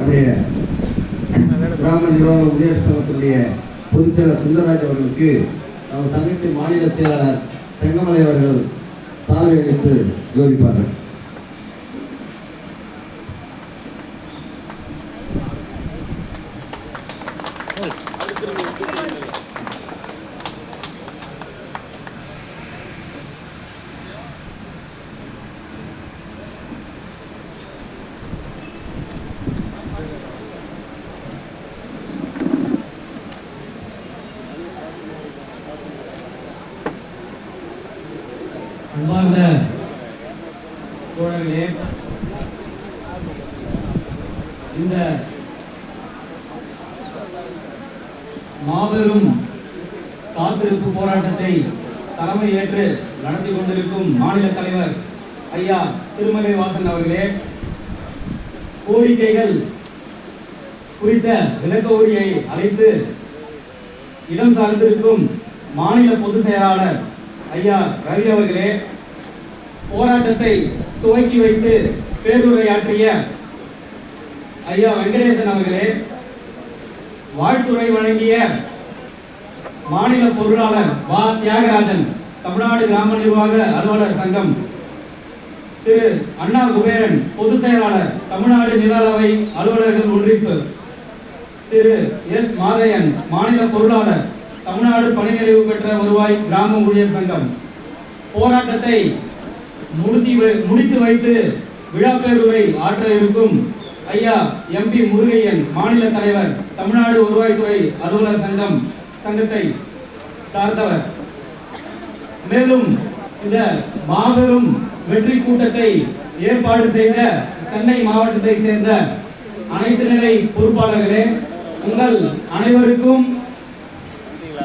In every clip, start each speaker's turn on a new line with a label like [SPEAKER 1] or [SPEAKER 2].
[SPEAKER 1] நம்முடைய கிராம நிர்வாக ஊழியர் சங்கத்தினுடைய பொதுச்செயலர் சுந்தரராஜ் அவர்களுக்கு நம்ம சங்கத்தின் மாநில செயலாளர் செங்கமலை அவர்கள் சாதனை அளித்து கௌரவிப்பார்கள்.
[SPEAKER 2] அன்பார்ந்த தோழர்களே இந்த மாபெரும் காத்திருப்பு போராட்டத்தை தலைமை ஏற்று நடத்தி கொண்டிருக்கும் மாநில தலைவர் ஐயா திருமலை வாசன் அவர்களே கோரிக்கைகள் குறித்த விளக்க அழைத்து இடம் சார்ந்திருக்கும் மாநில பொதுச் செயலாளர் ஐயா ரவி அவர்களே போராட்டத்தை துவக்கி வைத்து பேருரையாற்றிய ஐயா வெங்கடேசன் அவர்களே வாழ்த்துறை வழங்கிய மாநில பொருளாளர் வா தியாகராஜன் தமிழ்நாடு கிராம நிர்வாக அலுவலர் சங்கம். திரு. அண்ணா குபேரன் பொதுச் செயலாளர் தமிழ்நாடு நிலளவை அலுவலர்கள் ஒன்றிப்பு. திரு. எஸ். மாதையன் மாநில பொருளாளர் தமிழ்நாடு பணி நிறைவு பெற்ற வருவாய் கிராம ஊழியர் சங்கம். போராட்டத்தை முடித்தி வை- முடித்து வைத்து விழா பேருரை ஆற்ற இருக்கும் ஐயா எம்பி முருகையன் மாநில தலைவர் தமிழ்நாடு வருவாய்த்துறை அலுவலர் சங்கம் சங்கத்தை சார்ந்தவர். மேலும் இந்த மாபெரும் வெற்றி கூட்டத்தை ஏற்பாடு செய்த சென்னை மாவட்டத்தை சேர்ந்த அனைத்து நிலை பொறுப்பாளர்களே உங்கள் அனைவருக்கும்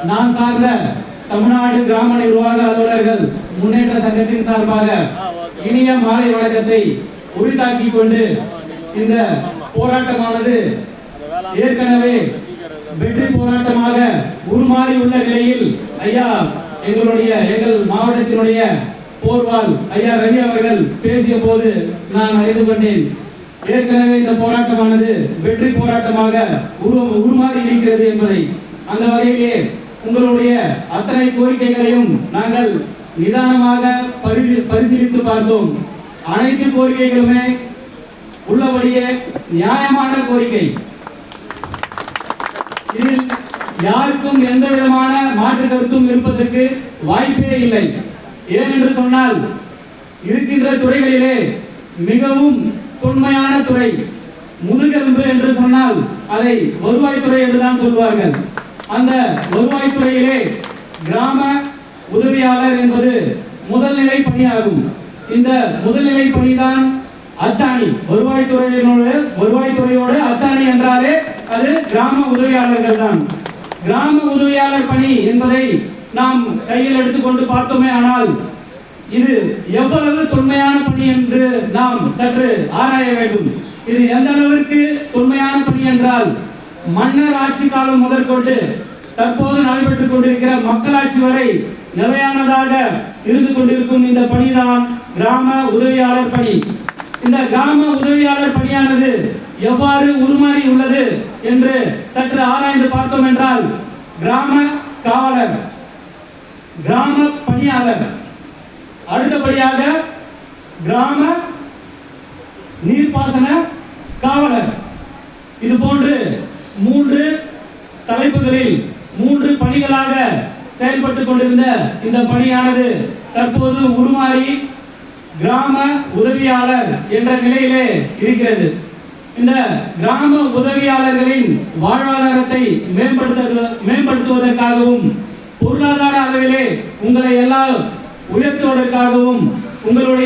[SPEAKER 2] நான் சார்ந்த தமிழ்நாடு கிராம நிர்வாக அலுவலர்கள் முன்னேற்ற சங்கத்தின் சார்பாக இனிய மாலை வழக்கத்தை உரித்தாக்கிக் கொண்டு இந்த போராட்டமானது ஏற்கனவே வெற்றி போராட்டமாக உருமாறி உள்ள நிலையில் ஐயா எங்களுடைய எங்கள் மாவட்டத்தினுடைய போர்வால் ஐயா ரவி அவர்கள் பேசிய போது நான் அறிந்து கொண்டேன். ஏற்கனவே இந்த போராட்டமானது வெற்றி போராட்டமாக உருமாறி இருக்கிறது என்பதை அந்த வகையிலே உங்களுடைய அத்தனை கோரிக்கைகளையும் நாங்கள் நிதானமாக பரிசீலித்து பார்த்தோம். அனைத்து கோரிக்கைகளுமே உள்ளபடியே நியாயமான கோரிக்கை. இதில் யாருக்கும் எந்த விதமான மாற்று கருத்தும் இருப்பதற்கு வாய்ப்பே இல்லை. ஏனென்று சொன்னால் இருக்கின்ற துறைகளிலே மிகவும் தொன்மையான துறை முதுகெலும்பு என்று சொன்னால் அதை வருவாய்த்துறை என்றுதான் சொல்வார்கள். அந்த வருவாய்த்துறையிலே கிராம உதவியாளர் என்பது முதல்நிலை பணியாகும். இந்த முதல்நிலை பணிதான் அச்சாணி. வருவாய்த்துறையினோடு வருவாய்த்துறையோடு அச்சாணி என்றாலே அது கிராம உதவியாளர்கள் தான் கிராம உதவியாளர் பணி என்பதை நாம் கையில் எடுத்துக்கொண்டு பார்த்தோமே ஆனால் இது எவ்வளவு தொன்மையான பணி என்று நாம் சற்று ஆராய வேண்டும். இது எந்த அளவிற்கு தொன்மையான பணி என்றால் மன்னர் ஆட்சி காலம் முதற்கொண்டு தற்போது நடைபெற்றுக் கொண்டிருக்கிற மக்களாட்சி வரை நிலையானதாக இருந்து கொண்டிருக்கும் இந்த பணிதான் கிராம உதவியாளர் பணி. இந்த கிராம உதவியாளர் பணியானது எவ்வாறு உருமாறி உள்ளது என்று சற்று ஆராய்ந்து பார்த்தோம் என்றால் கிராம காவலர் கிராம பணியாளர் அடுத்தபடியாக கிராம நீர்ப்பாசன காவலர் இது போன்று மூன்று தலைப்புகளில் மூன்று பணிகளாக செயல்பட்டு கொண்டிருந்த இந்த பணியானது தற்போது உருமாறி கிராம உதவியாளர் என்ற நிலையிலே இருக்கிறது. இந்த கிராம உதவியாளர்களின் வாழ்வாதாரத்தை மேம்படுத்த மேம்படுத்துவதற்காகவும் பொருளாதார அளவிலே உங்களை எல்லாம் உயர்த்துவதற்காகவும் உங்களுடைய